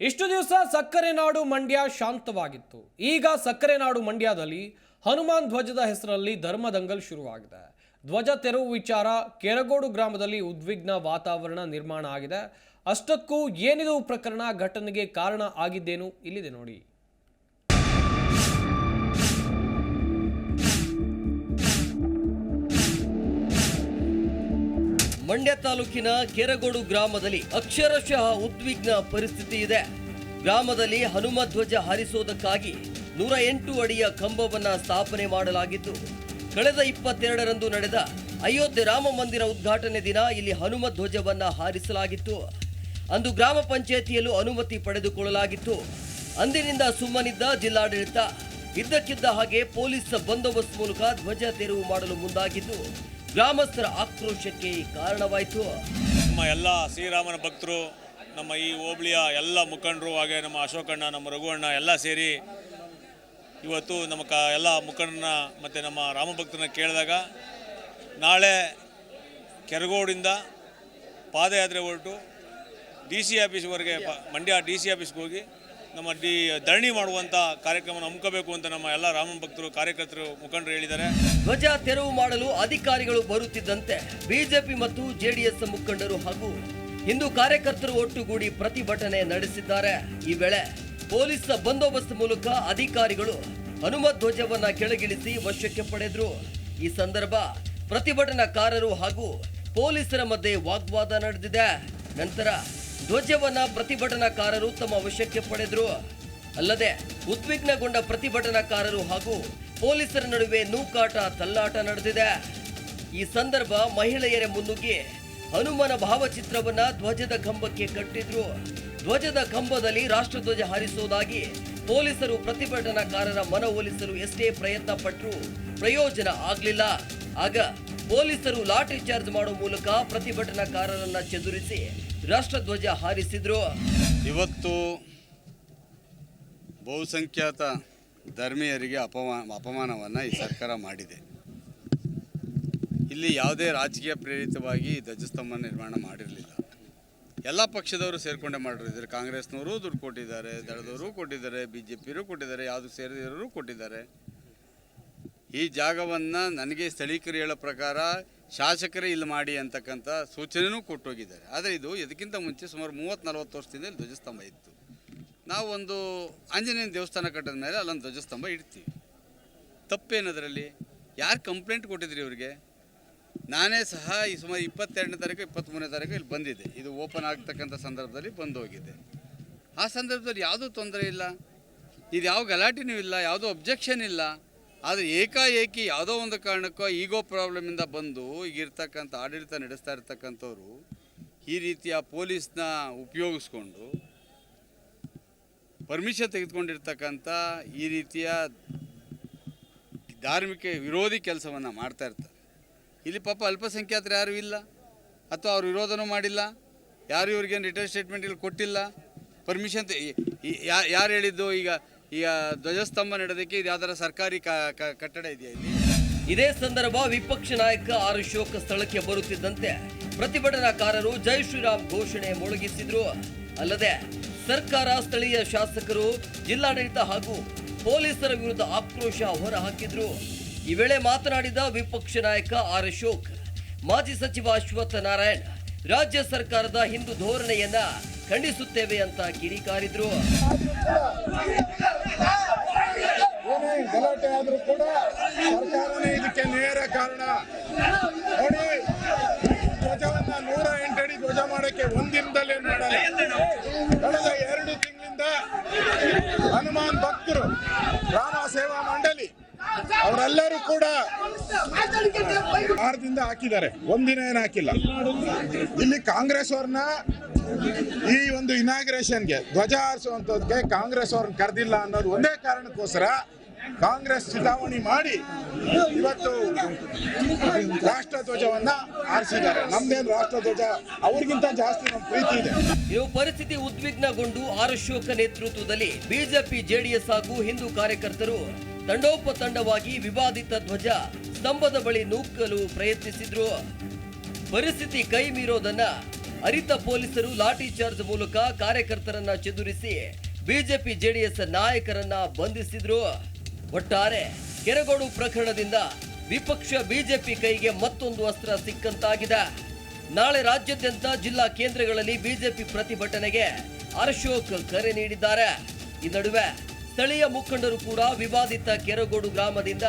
ಇಷ್ಟು ದಿವಸ ಸಕ್ಕರೆ ನಾಡು ಮಂಡ್ಯ ಶಾಂತವಾಗಿತ್ತು. ಈಗ ಸಕ್ಕರೆ ನಾಡು ಮಂಡ್ಯದಲ್ಲಿ ಹನುಮಾನ್ ಧ್ವಜದ ಹೆಸರಲ್ಲಿ ಧರ್ಮದಂಗಲ್ ಶುರುವಾಗಿದೆ. ಧ್ವಜ ತೆರವು ವಿಚಾರ ಕೆರಗೋಡು ಗ್ರಾಮದಲ್ಲಿ ಉದ್ವಿಗ್ನ ವಾತಾವರಣ ನಿರ್ಮಾಣ ಆಗಿದೆ. ಅಷ್ಟಕ್ಕೂ ಏನಿದು ಪ್ರಕರಣ ಘಟನೆಗೆ ಕಾರಣ ಆಗಿದ್ದೇನು ಇಲ್ಲಿದೆ ನೋಡಿ. ಮಂಡ್ಯ ತಾಲೂಕಿನ ಕೆರಗೋಡು ಗ್ರಾಮದಲ್ಲಿ ಅಕ್ಷರಶಃ ಉದ್ವಿಗ್ನ ಪರಿಸ್ಥಿತಿ ಇದೆ. ಗ್ರಾಮದಲ್ಲಿ ಹನುಮ ಧ್ವಜ ಹಾರಿಸೋದಕ್ಕಾಗಿ ನೂರ ಎಂಟು ಅಡಿಯ ಕಂಬವನ್ನ ಸ್ಥಾಪನೆ ಮಾಡಲಾಗಿದ್ದು ಕಳೆದ ಇಪ್ಪತ್ತೆರಡರಂದು ನಡೆದ ಅಯೋಧ್ಯೆ ರಾಮ ಮಂದಿರ ಉದ್ಘಾಟನೆ ದಿನ ಇಲ್ಲಿ ಹನುಮ ಧ್ವಜವನ್ನ ಹಾರಿಸಲಾಗಿತ್ತು. ಅಂದು ಗ್ರಾಮ ಪಂಚಾಯಿತಿಯಲ್ಲೂ ಅನುಮತಿ ಪಡೆದುಕೊಳ್ಳಲಾಗಿತ್ತು. ಅಂದಿನಿಂದ ಸುಮ್ಮನಿದ್ದ ಜಿಲ್ಲಾಡಳಿತ, ಇದ್ದಕ್ಕಿದ್ದ ಹಾಗೆ ಪೊಲೀಸ್ ಬಂದೋಬಸ್ತ್ ಮೂಲಕ ಧ್ವಜ ತೆರವು ಮಾಡಲು ಮುಂದಾಗಿದ್ದು ಗ್ರಾಮಸ್ಥರ ಆಕ್ರೋಶಕ್ಕೆ ಕಾರಣವಾಯಿತು. ನಮ್ಮ ಎಲ್ಲ ಶ್ರೀರಾಮನ ಭಕ್ತರು, ನಮ್ಮ ಈ ಹೋಬಳಿಯ ಎಲ್ಲ ಮುಖಂಡರು, ಹಾಗೆ ನಮ್ಮ ಅಶೋಕಣ್ಣ, ನಮ್ಮ ರಘುವಣ್ಣ ಎಲ್ಲ ಸೇರಿ ಇವತ್ತು ನಮ್ಮ ಕ ಎಲ್ಲ ಮುಖಂಡರನ್ನ ಮತ್ತು ನಮ್ಮ ರಾಮಭಕ್ತನ ಕೇಳಿದಾಗ ನಾಳೆ ಕೆರಗೋಡಿಂದ ಪಾದಯಾತ್ರೆ ಹೊರಟು ಡಿ ಸಿ ಆಫೀಸ್ವರೆಗೆ ಮಂಡ್ಯ ಡಿ ಸಿ ಆಫೀಸ್ಗೆ ಹೋಗಿ ನಮ್ಮ ಡಿ, ಧರಣಿ ಮಾಡುವಂಥ ಕಾರ್ಯಕ್ರಮವನ್ನು ಹಮ್ಮಿಕೋಬೇಕು ಅಂತ ನಮ್ಮ ಎಲ್ಲ ರಾಮ ಭಕ್ತರು, ಕಾರ್ಯಕರ್ತರು ಮುಖಂಡರು ಹೇಳಿದ್ದಾರೆ. ಧ್ವಜ ತೆರವು ಮಾಡಲು ಅಧಿಕಾರಿಗಳು ಬರುತ್ತಿದ್ದಂತೆ ಬಿಜೆಪಿ ಮತ್ತು ಜೆಡಿಎಸ್ ಮುಖಂಡರು ಹಾಗೂ ಹಿಂದೂ ಕಾರ್ಯಕರ್ತರು ಒಟ್ಟುಗೂಡಿ ಪ್ರತಿಭಟನೆ ನಡೆಸಿದ್ದಾರೆ. ಈ ವೇಳೆ ಪೊಲೀಸ್ ಬಂದೋಬಸ್ತ್ ಮೂಲಕ ಅಧಿಕಾರಿಗಳು ಹನುಮ ಧ್ವಜವನ್ನ ಕೆಳಗಿಳಿಸಿ ವಶಕ್ಕೆ ಪಡೆದ್ರು. ಈ ಸಂದರ್ಭ ಪ್ರತಿಭಟನಾಕಾರರು ಹಾಗೂ ಪೊಲೀಸರ ಮಧ್ಯೆ ವಾಗ್ವಾದ ನಡೆದಿದೆ. ನಂತರ ಧ್ವಜವನ್ನ ಪ್ರತಿಭಟನಾಕಾರರು ತಮ್ಮ ವಶಕ್ಕೆ ಪಡೆದ್ರು. ಅಲ್ಲದೆ ಉದ್ವಿಗ್ನಗೊಂಡ ಪ್ರತಿಭಟನಾಕಾರರು ಹಾಗೂ ಪೊಲೀಸರ ನಡುವೆ ನೂಕಾಟ, ತಲ್ಲಾಟ ನಡೆದಿದೆ. ಈ ಸಂದರ್ಭ ಮಹಿಳೆಯರ ಮುನ್ನುಗ್ಗಿ ಹನುಮನ ಭಾವಚಿತ್ರವನ್ನ ಧ್ವಜದ ಕಂಬಕ್ಕೆ ಕಟ್ಟಿದ್ರು. ಧ್ವಜದ ಕಂಬದಲ್ಲಿ ರಾಷ್ಟ್ರಧ್ವಜ ಹಾರಿಸುವುದಾಗಿ ಪೊಲೀಸರು ಪ್ರತಿಭಟನಾಕಾರರ ಮನವೊಲಿಸಲು ಎಷ್ಟೇ ಪ್ರಯತ್ನ ಪಟ್ಟರು ಪ್ರಯೋಜನ ಆಗಲಿಲ್ಲ. ಆಗ ಪೊಲೀಸರು ಲಾಠಿ ಚಾರ್ಜ್ ಮಾಡುವ ಮೂಲಕ ಪ್ರತಿಭಟನಾಕಾರರನ್ನ ಚದುರಿಸಿ ರಾಷ್ಟ್ರಧ್ವಜ ಹಾರಿಸಿದ್ರು. ಇವತ್ತು ಬಹುಸಂಖ್ಯಾತ ಧರ್ಮೀಯರಿಗೆ ಅಪಮಾ, ಅಪಮಾನವನ್ನು ಈ ಸರ್ಕಾರ ಮಾಡಿದೆ. ಇಲ್ಲಿ ಯಾವುದೇ ರಾಜಕೀಯ ಪ್ರೇರಿತವಾಗಿ ಧ್ವಜಸ್ತಂಭ ನಿರ್ಮಾಣ ಮಾಡಿರಲಿಲ್ಲ. ಎಲ್ಲ ಪಕ್ಷದವರು ಸೇರಿಕೊಂಡೇ ಮಾಡಿರಿದ್ದಾರೆ ಕಾಂಗ್ರೆಸ್ನವರು ದುಡ್ಡು ಕೊಟ್ಟಿದ್ದಾರೆ, ದಳದವರು ಕೊಟ್ಟಿದ್ದಾರೆ ಬಿ ಜೆ ಪಿಯವರು ಕೊಟ್ಟಿದ್ದಾರೆ, ಯಾವುದು ಸೇರಿದವರು ಕೊಟ್ಟಿದ್ದಾರೆ. ಈ ಜಾಗವನ್ನು ನನಗೆ ಸ್ಥಳೀಕರು ಹೇಳೋ ಪ್ರಕಾರ ಶಾಸಕರೇ ಇಲ್ಲಿ ಮಾಡಿ ಅಂತಕ್ಕಂಥ ಸೂಚನೆಯೂ ಕೊಟ್ಟೋಗಿದ್ದಾರೆ. ಆದರೆ ಇದು ಇದಕ್ಕಿಂತ ಮುಂಚೆ ಸುಮಾರು ಮೂವತ್ತು ನಲವತ್ತು ವರ್ಷದಿಂದ ಇಲ್ಲಿ ಧ್ವಜಸ್ತಂಭ ಇತ್ತು. ನಾವು ಒಂದು ಆಂಜನೇಯನ ದೇವಸ್ಥಾನ ಕಟ್ಟಿದ ಮೇಲೆ ಅಲ್ಲೊಂದು ಧ್ವಜಸ್ತಂಭ ಇಡ್ತೀವಿ. ತಪ್ಪೇನದರಲ್ಲಿ? ಯಾರು ಕಂಪ್ಲೇಂಟ್ ಕೊಟ್ಟಿದ್ರಿ ಇವರಿಗೆ? ನಾನೇ ಸಹ ಈ ಸುಮಾರು ಇಪ್ಪತ್ತೆರಡನೇ ತಾರೀಕು ಇಪ್ಪತ್ತ್ಮೂರನೇ ತಾರೀಕು ಇಲ್ಲಿ ಬಂದಿದೆ ಇದು ಓಪನ್ ಆಗ್ತಕ್ಕಂಥ ಸಂದರ್ಭದಲ್ಲಿ ಬಂದು ಹೋಗಿದೆ ಆ ಸಂದರ್ಭದಲ್ಲಿ ಯಾವುದೂ ತೊಂದರೆ ಇಲ್ಲ. ಇದು ಯಾವ ಗಲಾಟೆನೂ ಇಲ್ಲ, ಯಾವುದೂ ಅಬ್ಜೆಕ್ಷನ್ ಇಲ್ಲ. ಆದರೆ ಏಕಾಏಕಿ ಯಾವುದೋ ಒಂದು ಕಾರಣಕ್ಕೋ ಈಗೋ ಪ್ರಾಬ್ಲಮಿಂದ ಬಂದು ಈಗಿರ್ತಕ್ಕಂಥ ಆಡಳಿತ ನಡೆಸ್ತಾ ಇರ್ತಕ್ಕಂಥವ್ರು ಈ ರೀತಿಯ ಪೊಲೀಸ್ನ ಉಪಯೋಗಿಸ್ಕೊಂಡು ಪರ್ಮಿಷನ್ ತೆಗೆದುಕೊಂಡಿರ್ತಕ್ಕಂಥ ಈ ರೀತಿಯ ಧಾರ್ಮಿಕ ವಿರೋಧಿ ಕೆಲಸವನ್ನು ಮಾಡ್ತಾ ಇರ್ತಾರೆ. ಇಲ್ಲಿ ಪಾಪ ಅಲ್ಪಸಂಖ್ಯಾತರು ಯಾರೂ ಇಲ್ಲ, ಅಥವಾ ಅವ್ರು ವಿರೋಧನೂ ಮಾಡಿಲ್ಲ, ಯಾರು ಇವ್ರಿಗೇನು ರಿಟರ್ನ್ ಸ್ಟೇಟ್ಮೆಂಟ್ ಇಲ್ಲಿ ಕೊಟ್ಟಿಲ್ಲ. ಪರ್ಮಿಷನ್ ಯಾರು ಹೇಳಿದ್ದು ಈಗ ಈಗ ಧ್ವಜಸ್ತಂಭ ನಡೆದಕ್ಕೆ ಇದು ಯಾವ್ದಾರ ಸರ್ಕಾರಿ ಕಟ್ಟಡ ಇದೆಯಾ ಇಲ್ಲಿ? ಇದೇ ಸಂದರ್ಭ ವಿಪಕ್ಷ ನಾಯಕ ಆರ್ ಅಶೋಕ್ ಸ್ಥಳಕ್ಕೆ ಬರುತ್ತಿದ್ದಂತೆ ಪ್ರತಿಭಟನಾಕಾರರು ಜೈ ಶ್ರೀರಾಮ್ ಘೋಷಣೆ ಮೊಳಗಿಸಿದ್ರು. ಅಲ್ಲದೆ ಸರ್ಕಾರ, ಸ್ಥಳೀಯ ಶಾಸಕರು, ಜಿಲ್ಲಾಡಳಿತ ಹಾಗೂ ಪೊಲೀಸರ ವಿರುದ್ಧ ಆಕ್ರೋಶ ಹೊರಹಾಕಿದ್ರು. ಈ ವೇಳೆ ಮಾತನಾಡಿದ ವಿಪಕ್ಷ ನಾಯಕ ಆರ್ ಅಶೋಕ್ ಮಾಜಿ ಸಚಿವ ಅಶ್ವತ್ಥ ನಾರಾಯಣ್ ರಾಜ್ಯ ಸರ್ಕಾರದ ಹಿಂದೂ ಧೋರಣೆಯನ್ನ ಖಂಡಿಸುತ್ತೇವೆ ಅಂತ ಕಿಡಿಕಾರಿದ್ರು. ಗಲಾಟೆ ಆದರೂ ಕೂಡ ಸರ್ಕಾರನೇ ಇದಕ್ಕೆ ನೇರ ಕಾರಣ. ನೋಡಿ, ಧ್ವಜವನ್ನ ನೂರ ಎಂಟಡಿ ಧ್ವಜ ಮಾಡಕ್ಕೆ ಒಂದಿನದಲ್ಲಿ ಮಾಡಲ್ಲ. ಕಳೆದ ಎರಡು ತಿಂಗಳಿಂದ ಹನುಮಾನ್ ಭಕ್ತರು ರಾಮ ಸೇವಾ ಮಂಡಳಿ ಅವರೆಲ್ಲರೂ ಕೂಡ ವಾರದಿಂದ ಹಾಕಿದ್ದಾರೆ. ಒಂದಿನ ಏನು ಹಾಕಿಲ್ಲ. ಇಲ್ಲಿ ಕಾಂಗ್ರೆಸ್ ಅವ್ರನ್ನ ಈ ಒಂದು ಇನಾಗ್ರೇಷನ್ಗೆ ಧ್ವಜ ಹಾರಿಸುವಂತದ್ಕೆ ಕಾಂಗ್ರೆಸ್ ಅವ್ರನ್ನ ಕರೆದಿಲ್ಲ ಅನ್ನೋದು ಒಂದೇ ಕಾರಣಕ್ಕೋಸ್ಕರ ಕಾಂಗ್ರೆಸ್ ಚುನಾವಣೆ ಮಾಡಿ ಇವತ್ತು ರಾಷ್ಟ್ರ ಧ್ವಜವನ್ನ ಆರಿಸಿದ್ದಾರೆ ನಮ್ದೇನು ರಾಷ್ಟ್ರ ಧ್ವಜ ಅವ್ರಿಗಿಂತ ಜಾಸ್ತಿ ನಮ್ಮ ಪ್ರೀತಿ ಇದೆ. ಇವು ಪರಿಸ್ಥಿತಿ ಉದ್ವಿಗ್ನಗೊಂಡು ಆರ್ ಅಶೋಕ ನೇತೃತ್ವದಲ್ಲಿ ಬಿಜೆಪಿ, ಜೆಡಿಎಸ್ ಹಾಗೂ ಹಿಂದೂ ಕಾರ್ಯಕರ್ತರು ತಂಡೋಪತಂಡವಾಗಿ ವಿವಾದಿತ ಧ್ವಜ ಸ್ತಂಭದ ಬಳಿ ನೂಕಲು ಪ್ರಯತ್ನಿಸಿದ್ರು. ಪರಿಸ್ಥಿತಿ ಕೈ ಮೀರೋದನ್ನ ಅರಿತ ಪೊಲೀಸರು ಲಾಠಿ ಚಾರ್ಜ್ ಮೂಲಕ ಕಾರ್ಯಕರ್ತರನ್ನ ಚದುರಿಸಿ ಬಿಜೆಪಿ, ಜೆಡಿಎಸ್ ನಾಯಕರನ್ನ ಬಂಧಿಸಿದ್ರು. ಒಟ್ಟಾರೆ ಕೆರಗೋಡು ಪ್ರಕರಣದಿಂದ ವಿಪಕ್ಷ ಬಿಜೆಪಿ ಕೈಗೆ ಮತ್ತೊಂದು ಅಸ್ತ್ರ ಸಿಕ್ಕಂತಾಗಿದೆ. ನಾಳೆ ರಾಜ್ಯಾದ್ಯಂತ ಜಿಲ್ಲಾ ಕೇಂದ್ರಗಳಲ್ಲಿ ಬಿಜೆಪಿ ಪ್ರತಿಭಟನೆಗೆ ಅಶೋಕ್ ಕರೆ ನೀಡಿದ್ದಾರೆ. ಈ ನಡುವೆ ಸ್ಥಳೀಯ ಮುಖಂಡರು ಕೂಡ ವಿವಾದಿತ ಕೆರಗೋಡು ಗ್ರಾಮದಿಂದ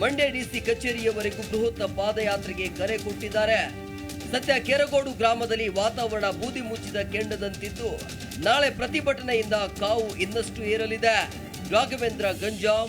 ಮಂಡ್ಯ ಡಿಸಿ ಕಚೇರಿಯವರೆಗೂ ಬೃಹತ್ ಪಾದಯಾತ್ರೆಗೆ ಕರೆ ಕೊಟ್ಟಿದ್ದಾರೆ. ಸದ್ಯ ಕೆರಗೋಡು ಗ್ರಾಮದಲ್ಲಿ ವಾತಾವರಣ ಬೂದಿ ಮುಚ್ಚಿದ ಕೆಂಡದಂತಿದ್ದು ನಾಳೆ ಪ್ರತಿಭಟನೆಯಿಂದ ಕಾವು ಇನ್ನಷ್ಟು ಏರಲಿದೆ. Raghavendra Ganjam